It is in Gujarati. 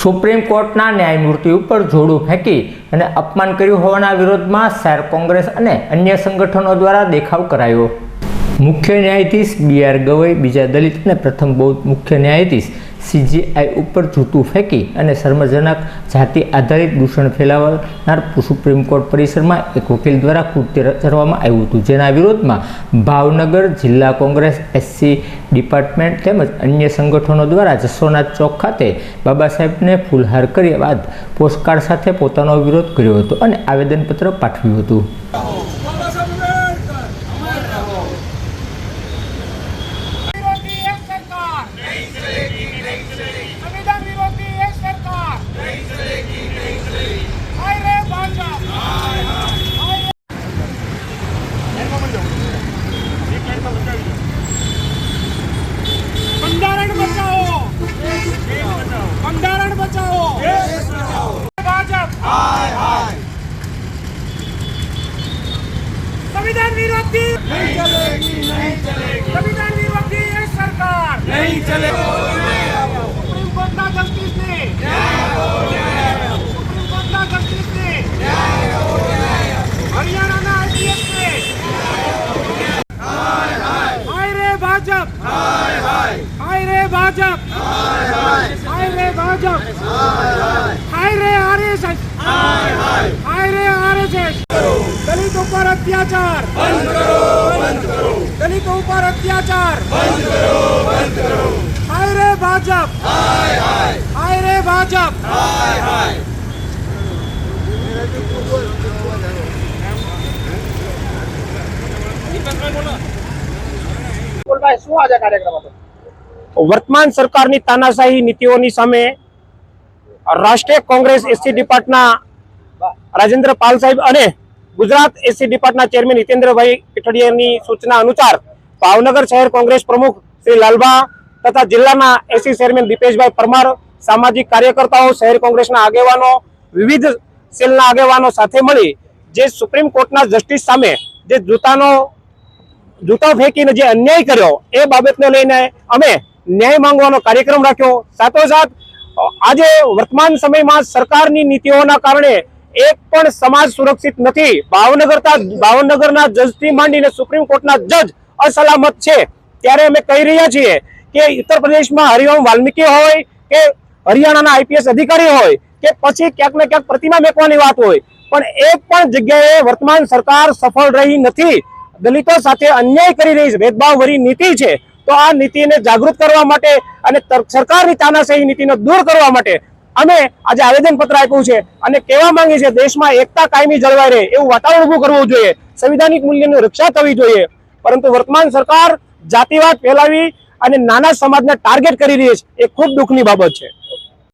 સુપ્રીમ કોર્ટના ન્યાયમૂર્તિ ઉપર જોડું ફેંકી અને અપમાન કર્યું હોવાના વિરોધમાં શહેર કોંગ્રેસ અને અન્ય સંગઠનો દ્વારા દેખાવ કરાયો. મુખ્ય ન્યાયાધીશ બી આર ગવઈ, બીજા દલિત અને પ્રથમ બૌદ્ધ મુખ્ય ન્યાયાધીશ સીજીઆઈ ઉપર જૂતું ફેંકી અને શર્મજનક જાતિ આધારિત દૂષણ ફેલાવનાર સુપ્રીમ કોર્ટ પરિસરમાં એક વકીલ દ્વારા કૃત્ય કરવામાં આવ્યું હતું. જેના વિરોધમાં ભાવનગર જિલ્લા કોંગ્રેસ એસસી ડિપાર્ટમેન્ટ તેમજ અન્ય સંગઠનો દ્વારા જસોનાથ ચોક ખાતે બાબા સાહેબને ફૂલહાર કર્યા બાદ પોસ્ટકાર્ડ સાથે પોતાનો વિરોધ કર્યો હતો અને આવેદનપત્ર પાઠવ્યું હતું વિરોધી એક સરકાર સંવિધાન વિરોધી એક સરકાર હાય રે ભાજપ હાય રે બંધારણ બચાવો બંધારણ બચાવો ભાજપ સંવિધાન વિરોધી સંવિધાન વિરોધી એક સરકાર નહીં ચલે સુપ્રીમ કોર્ટના જસ્ટિસને સુપ્રીમ કોર્ટના જસ્ટિસને હરિયાણાના આઈપીએસને હાય રે ભાજપ હાય રે ભાજપ હાય રે ભાજપ હાય રે આરએસએસ હાય રે આરએસએસ દલિત ઉપર અત્યાચાર! બંધ કરો બંધ કરો! હાય રે ભાજપ! હાય રે ભાજપ! વર્તમાન સરકારની તાનાશાહી નીતિઓની સામે રાષ્ટ્રીય કોંગ્રેસ એસટી ડિપાર્ટના રાજેન્દ્ર પાલ સાહેબ અને ગુજરાત એસસી ડિપાર્ટના ચેરમેન હિતેન્દ્રભાઈ પીઠડિયાની સૂચના અનુસાર ભાવનગર શહેર કોંગ્રેસ પ્રમુખ શ્રી લાલભા તથા જિલ્લાના એસસી ચેરમેન દીપેશભાઈ પરમાર, સામાજિક કાર્યકર્તાઓ, શહેર કોંગ્રેસના આગેવાનો, વિવિધ સેલના આગેવાનો સાથે મળી જે સુપ્રીમ કોર્ટના જસ્ટિસ સામે જે જૂતાનો, જૂતા ફેંકીને જે અન્યાય કર્યો એ બાબતને લઈને અમે ન્યાય માંગવાનો કાર્યક્રમ રાખ્યો. સાથોસાથ આજે વર્તમાન સમયમાં સરકારની નીતિઓના કારણે એક પણ સમાજ સુરક્ષિત નથી. ભાવનગર ભાવનગરના જજથી માંડીને સુપ્રીમ કોર્ટના જજ અસલામત છે. ત્યારે અમે કહી રહ્યા છીએ કે ઉત્તર પ્રદેશમાં હરિઓમ વાલ્મીકી હોય કે હરિયાણાના આઈપીએસ અધિકારી હોય કે પછી ક્યાંક ને ક્યાંક પ્રતિમા મેકવાની વાત હોય, પણ એક પણ જગ્યાએ વર્તમાન સરકાર સફળ રહી નથી. દલિતો સાથે અન્યાય કરી રહી છે. ભેદભાવભરી નીતિ છે. તો આ નીતિને જાગૃત કરવા માટે અને સરકારની તાનાશાહી નીતિને દૂર કરવા માટે અમે આજે આવેદનપત્ર આપ્યું છે અને કહેવા માંગીએ છીએ દેશમાં એકતા કાયમી જળવાઈ રહે એવું વાતાવરણ ઊભું કરવું જોઈએ. સંવિધાનિક મૂલ્યની રક્ષા થવી જોઈએ. પરંતુ વર્તમાન સરકાર જાતિવાદ ફેલાવી અને નાના સમાજને ટાર્ગેટ કરી રહી છે, એ ખૂબ દુઃખની બાબત છે.